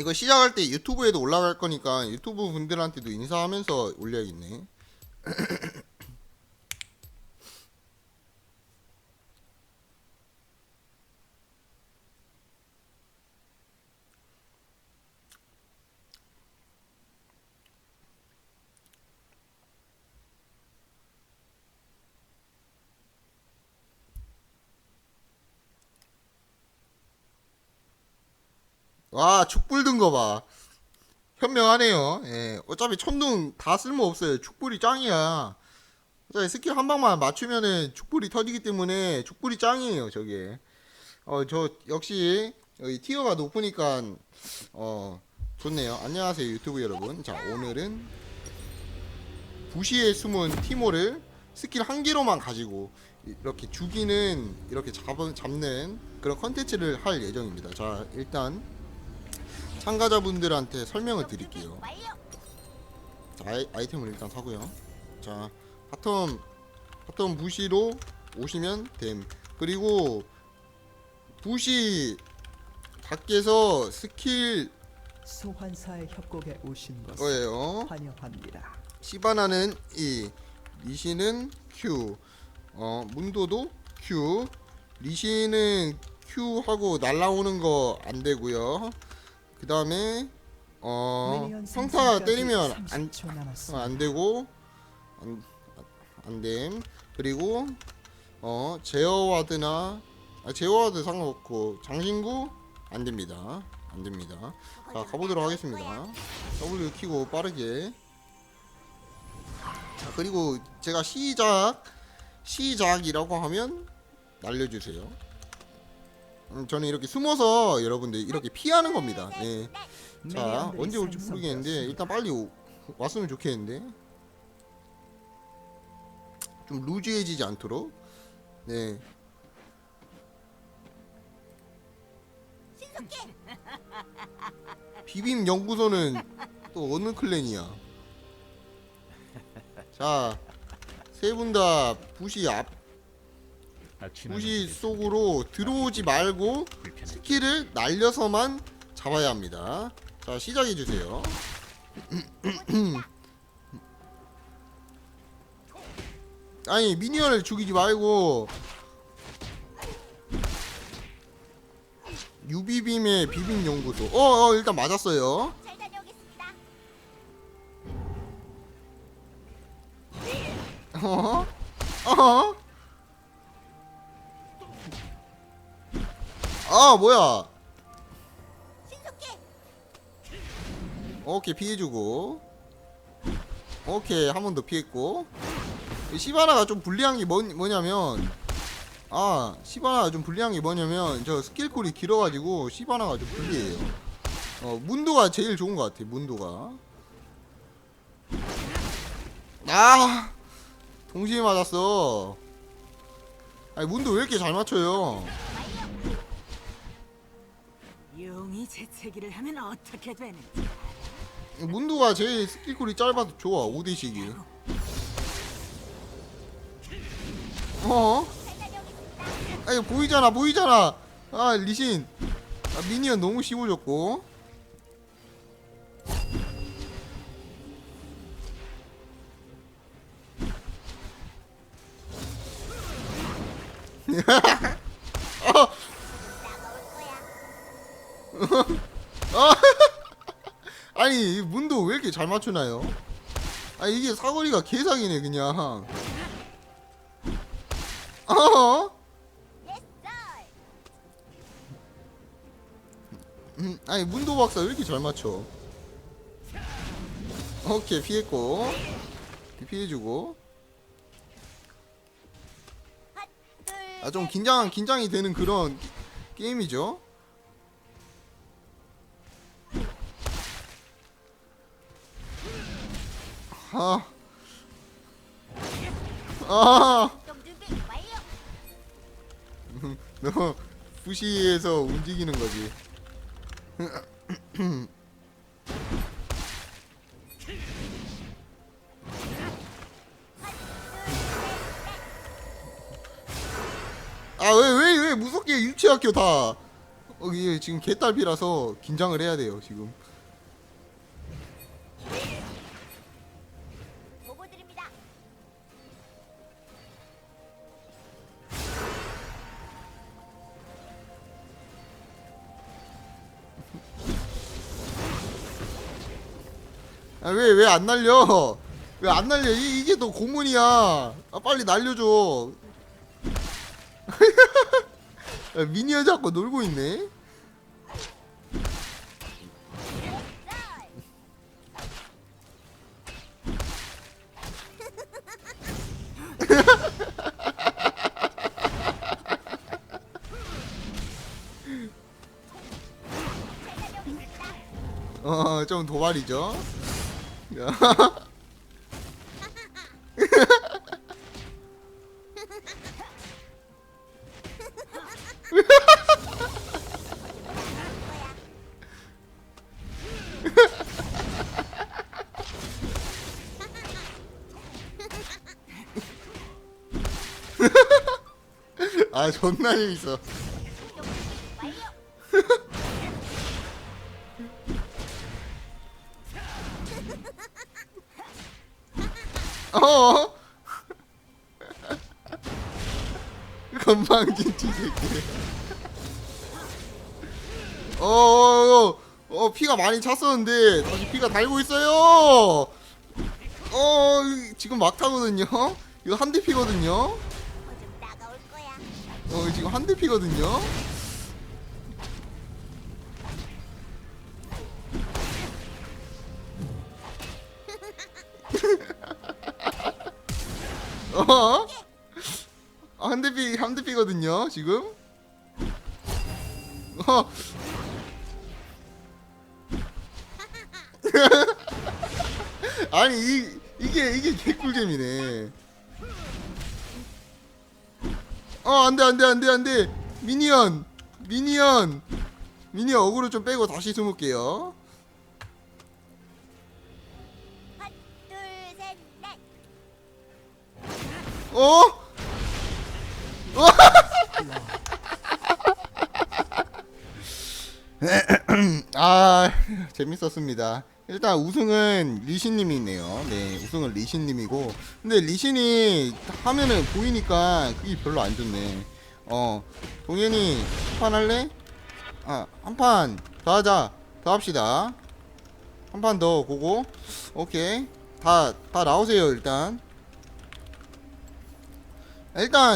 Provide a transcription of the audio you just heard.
이거 시작할 때 유튜브에도 올라갈 거니까 유튜브 분들한테도 인사하면서 올려야겠네. 와 축불 든 거 봐. 현명하네요. 예. 어차피 천둥 다 쓸모 없어요. 축불이 짱이야. 어차피 스킬 한 방만 맞추면은 축불이 터지기 때문에 축불이 짱이에요. 저게. 어 저 역시 여기 티어가 높으니까 어 좋네요. 안녕하세요 유튜브 여러분. 자 오늘은 부시에 숨은 티모를 스킬 한 개로만 가지고 이렇게 죽이는 이렇게 잡은 잡는 그런 컨텐츠를 할 예정입니다. 자 일단 참가자분들한테 설명을 드릴게요. 자, 아이, 아이템을 일단 사고요. 자, 바텀 바텀 부시로 오시면 됨. 그리고 부시 밖에서 스킬 소환사의 협곡에 오신 것을 거예요. 환영합니다. 시바나는 E, 리시는 Q, 어 문도도 Q, 리시는 Q 하고 날라오는 거 안 되고요. 그 다음에 어 평타 때리면 안 30초 어. 안 되고 안, 안 됨. 그리고 어 제어와드나 아, 제어와드 상관없고 장신구 안 됩니다. 안 됩니다. 자 가보도록 하겠습니다. W 키고 빠르게. 자 그리고 제가 시작 시작이라고 하면 날려주세요. 음, 저는 이렇게 숨어서 여러분들 이렇게 피하는 겁니다. 네. 자 언제 올지 모르겠는데. 일단 빨리 오, 왔으면 좋겠는데 좀 루즈해지지 않도록 네 비빔 연구소는 또 어느 클랜이야 자 세 분다 부시 앞 부시 속으로 들어오지 말고 스킬을 날려서만 잡아야 합니다. 자 시작해 주세요. 아니 미니언을 죽이지 말고 유비빔의 비빔 연구소. 어, 어 일단 맞았어요. 어? 어? 아 뭐야? 오케이 피해주고. 오케이 한 번 더 피했고. 이 시바나가 좀 불리한 게 뭐, 뭐냐면 아 시바나가 좀 불리한 게 뭐냐면 저 스킬콜이 길어가지고 시바나가 좀 불리해요. 어 문도가 제일 좋은 것 같아 문도가. 아 동시에 맞았어. 아니 문도 왜 이렇게 잘 맞춰요 용이 재채기를 하면 어떻게 되는지 문도가 제일 스킬콜이 짧아도 좋아 5대식이 어? 잘 다녀오겠습니다. 아니 보이잖아 보이잖아 아 리신 아, 미니언 너무 씹어줬고 거야. 아니 이 문도 왜 이렇게 잘 맞추나요? 아 이게 사거리가 개사기네 그냥 어? 음, 아니 문도 박사 왜 이렇게 잘 맞춰? 오케이 피했고 피해주고 둘. 아좀 긴장 긴장이 되는 그런 게- 게임이죠. 아, 아. 너 부시에서 움직이는 거지. 아 왜 왜 왜 무섭게 유치학교 다 어, 이게 지금 개딸비라서 긴장을 해야 돼요 지금 아, 왜 왜 안 날려? 왜 안 날려? 이, 이게 더 고문이야. 아, 빨리 날려줘. 야, 미니어 잡고 놀고 있네. 어, 좀 도발이죠. 아, 존나 재밌어. 어? 건방진 쥐새끼. 어, 어, 어, 어, 피가 많이 찼었는데 다시 피가 달고 있어요. 어, 지금 막 타거든요. 이거 한 대 피거든요. 어, 지금 한 대 피거든요. 아, 한 대 피, 한 대 피거든요, 지금. 어. 아니, 이, 이게, 이게 개꿀잼이네. 어, 안 돼, 안 돼, 안 돼, 안 돼. 미니언, 미니언. 미니언 어그로 좀 빼고 다시 숨을게요. 어? 어? 아 재밌었습니다. 일단 우승은 리신님이 있네요. 네, 우승은 리신님이고, 근데 리신이 하면은 보이니까 그게 별로 안 좋네. 어, 동현이 한 판 할래? 아, 한 판 더 하자. 더 합시다. 한 판 더 보고, 오케이. 다, 다 나오세요, 일단. 일단